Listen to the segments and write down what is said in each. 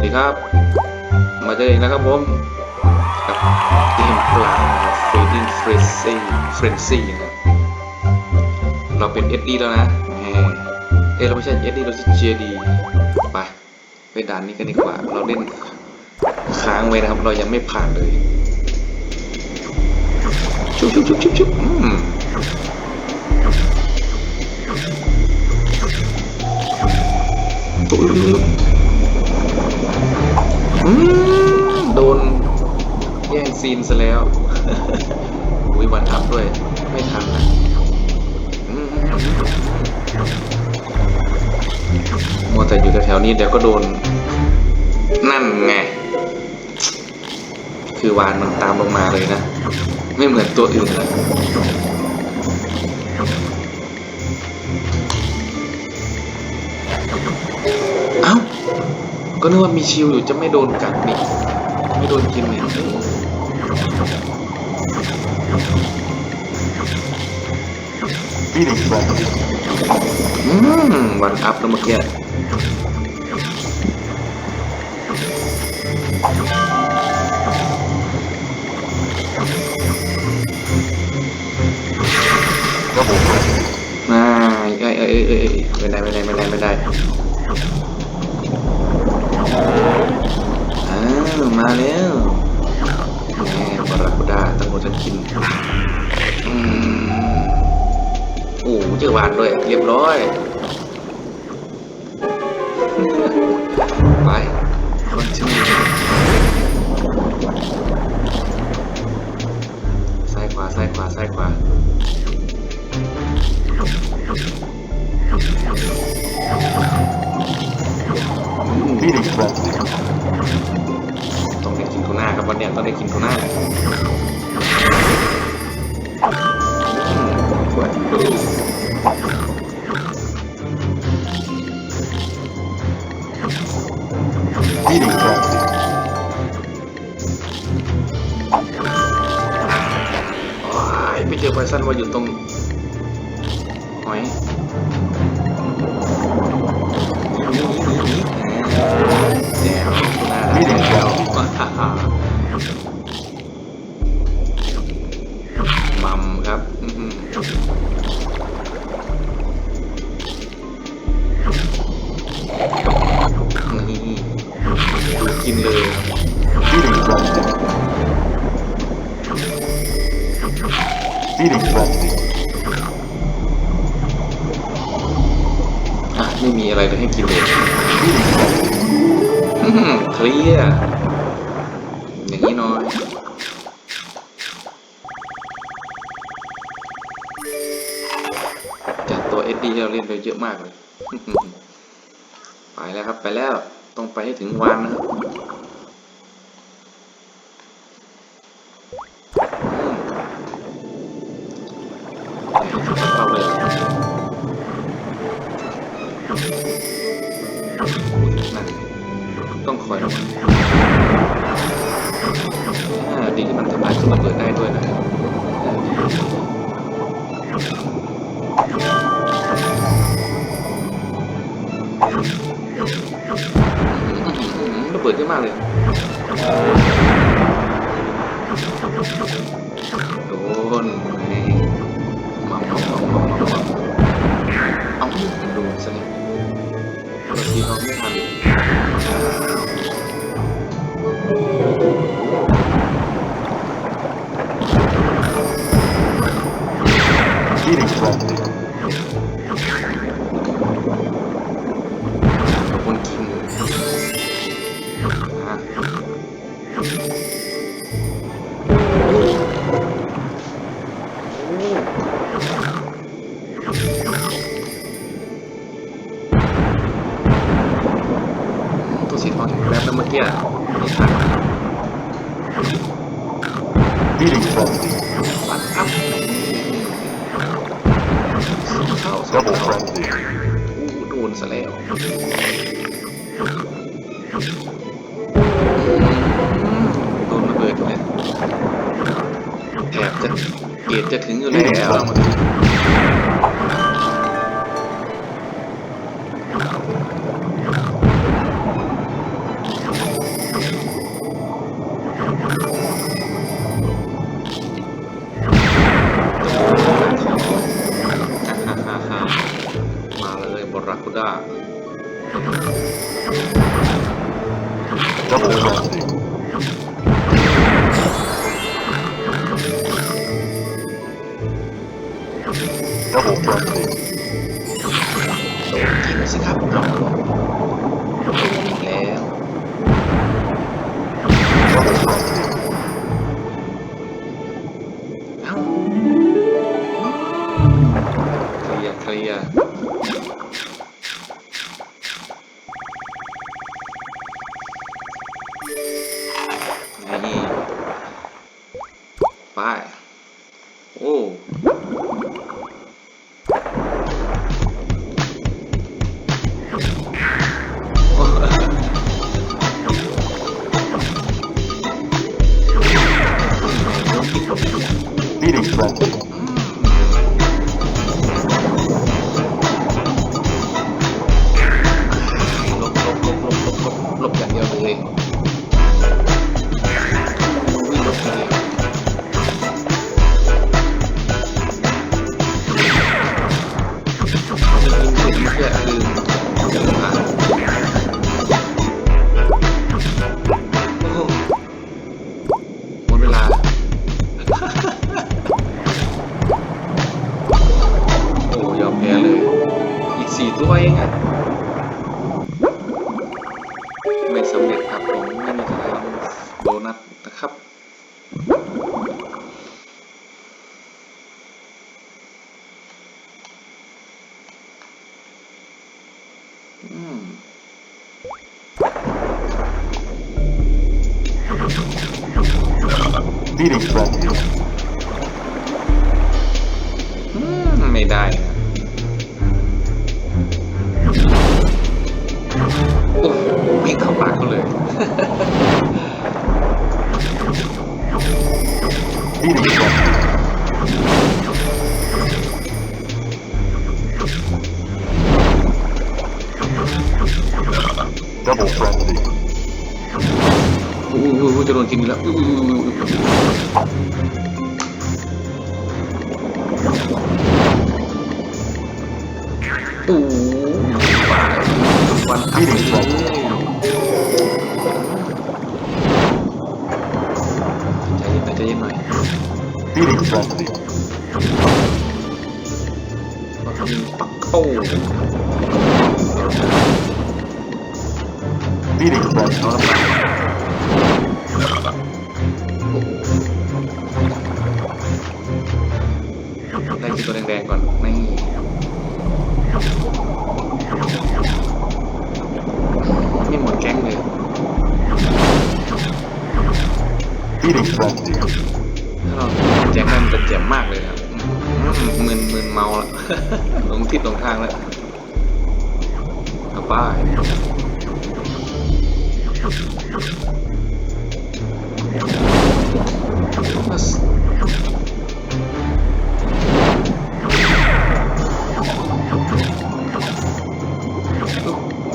วัสดีครับ มาเจอเองนะครับผมกับเกมปลา Feeding Frenzy Frenzy นะครับเราเป็น SD แล้วนะเอ้เราไม่ใช่ SD เราชื่อ JD ไปไปด่านนี้กันดีกว่า เราเล่นค้างไว้นะครับ เรายังไม่ผ่านเลย ชุบชุบชุบชุบชุบอืมอุ๊ยอุ๊ยอุ๊ยอืม โดนแย่งซีนซะแล้วอุ้ยวันอัพด้วย ไม่ทันนะมัวแต่อยู่แถวๆนี้เดี๋ยวก็โดน นั่นไง คือวานมันตามลงมาเลยนะ ไม่เหมือนตัวอื่นเล ก็นึกว่ามีชิลอยู่จะไม่โดนกัดนี่ไม่โดนกินนี่ Feeding frenzy. อืมวันอัพแล้วเมื่อกี้ไม่เอ้ยเอ้ยเอ้ยเอ้ยเอ้ยไม่ได้ไม่ได้ไม่ได้ไม่ได้อ้าว มาแล้วแม่บาราคูด้าตะโกนจะกินอืมโอ้เจอวานด้วย เรียบร้อย อหื จากตัว SD ที่เราเล่นไปเยอะมากเลย ไปแล้วครับไปแล้ว ต้องไปให้ถึงวานนะครับ ระเบิดเยอะมากเลย โดนระเบิดเลยแถบจะเกียดจะถึงอยู่แล้ว Double นี่ไปโอ้ Beating frenzy. ล นัทนะครับ อืม Beating frenzy. อืม ไม่ได้นะโอ้โหวิ่งเข้าปากเขาเลย Beating frenzy. Double frenzy. อู้หูจะโดนกินอีกแล้วอู้ โอ้ Beating frenzy. เอาละมาไล่กินตัวแดงๆก่อนไม่ไม่หมดแก๊งเลย Beating frenzy. ถ้าเรา แจ็คมันจะเจ็บมากเลยครับมึนมึนเมาละหลงทิศหลงทางแล้วกลับบ้าน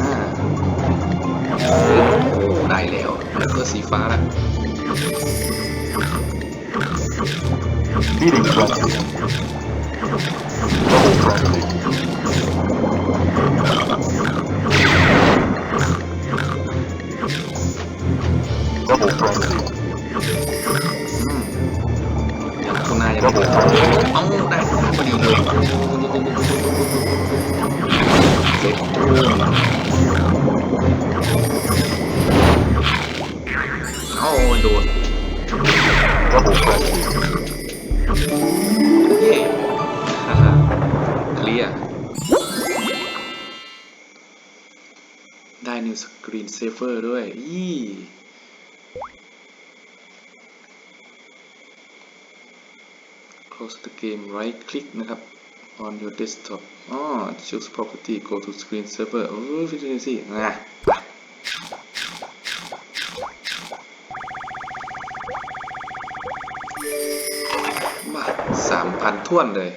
อ่าได้แล้วแล้วก็สีฟ้าละ computer club. เคลียร์ได้ New Screen Saver ด้วย ยี่ close the game right click นะครับ on your desktop อ๋อ choose property go to screen saver โอ้ยฟิสิสินะมาสามพันท่วนเลย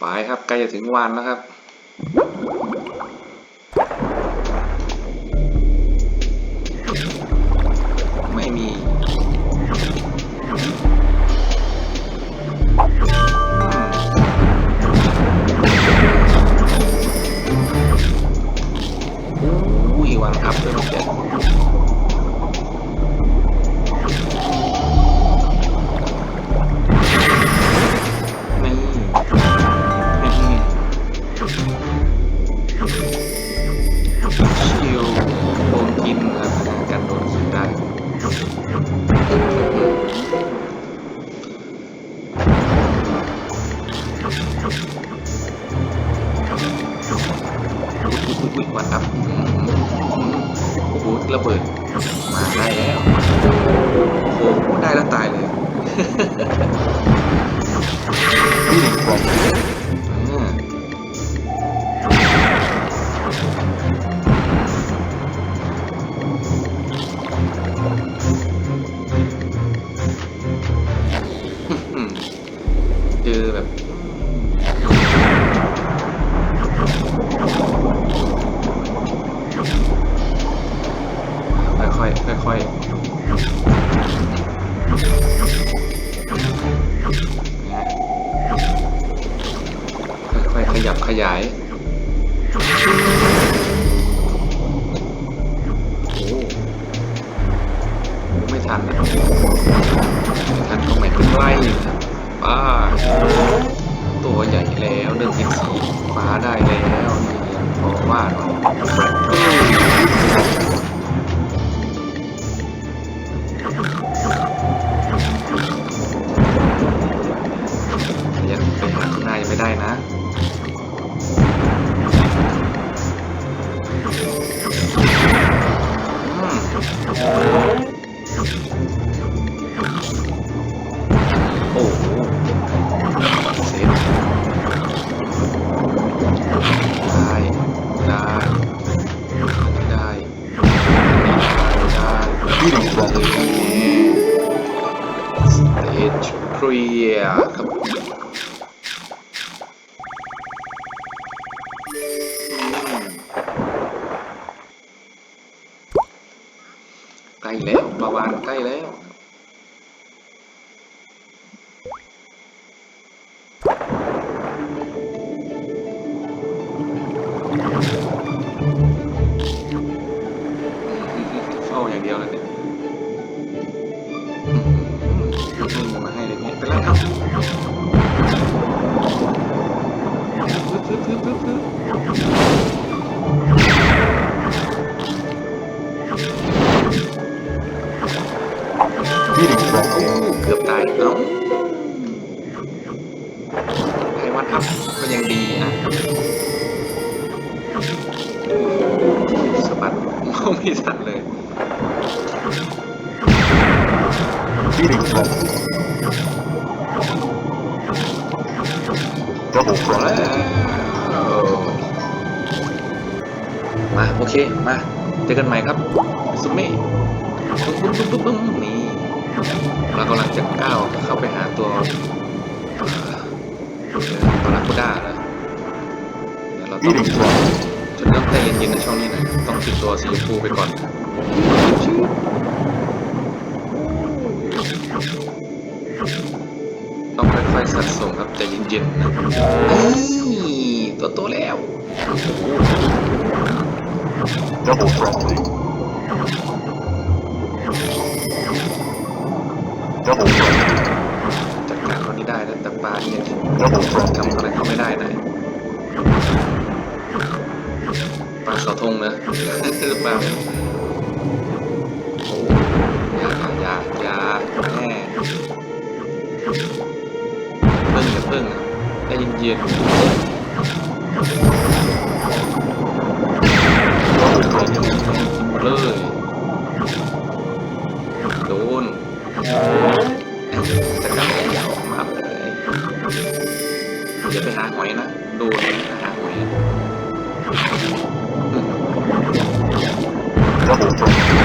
ไปครับใกล้จะถึงวันแล้วครับไม่มีอุ้ยวันอัพด้วยมันเจ็ด ชิลโดนกินครับกันโดนกินได้ เจอแบบค่อยๆค่อยๆค่อยๆขยับขยายโอ้โหไม่ทันนะไม่ทันตรงไหนใกล้นะ ป้า ตัวใหญ่แล้วเรื่องกินสีฟ้าได้แล้วนี่เพราะว่าเนายังไปหาข้างหน้ายังไม่ได้นะ ใกล้แล้ว โอ้เกือบตายเอ้าให้วัดอัพก็ยังดีอะสะบัดมองไม่ทันเลย Shooting frenzy. Double พอแล้วมา โอเค มา เจอกันใหม่ครับซุมเม่ปุ๊บปุ๊บปุ๊บปุ๊บนี่ เรากำลังจะก้าวเข้าไปหาตัวตัวนักบูด้าแล้วเดี๋ยเราต้อง Shooting frenzy. จนต้องใจเย็นๆในช่วงนี้หนะต้องปิดตัวสีชมพูไปก่อนต้องค่อยๆสะสมครับใจเย็นๆนะนี่ตัวโตแล้ว Double frenzy. จัดการคนนี้ได้แล้วแต่ปลาเนี่ยทำอะไรเขาไม่ได้นะปลาเสาธงนะปลาอย่าอย่าอย่าแม่เพิ่งอย่าเพิ่งนะใจเย็นเย็นๆกินหมดเลยโดน จะกลับออกมาเลยอย่าไปหาหอยนะดนนะหาหอย Double frenzy.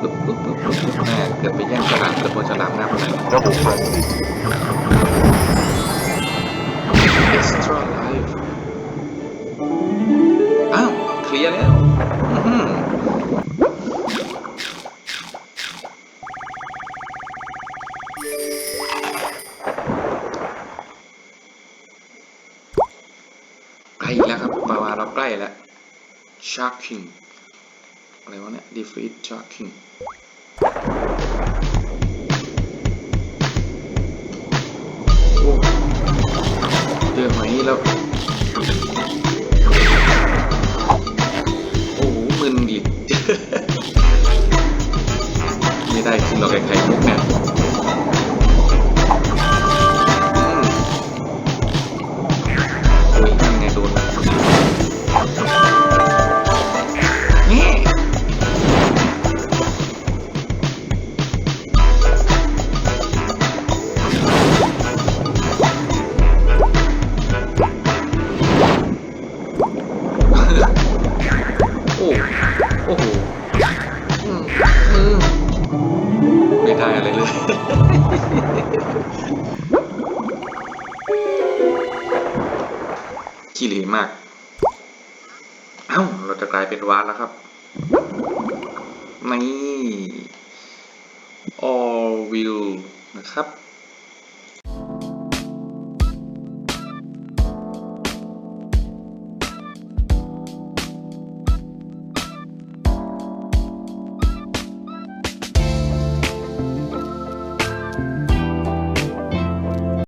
ปึ๊บปึ๊บปึ๊บปึ๊บแม่เกือบไปแย่งฉลามเกือบโดนฉลามงับไป Double frenzy. extra ใกล้แล้วครับ มาวาเราใกล้แล้ว sharking อะไรวะเนี่ย defeat sharking ขี้เหร่มาก เอ้า เราจะกลายเป็นวานแล้วครับ นี่ all will นะครับ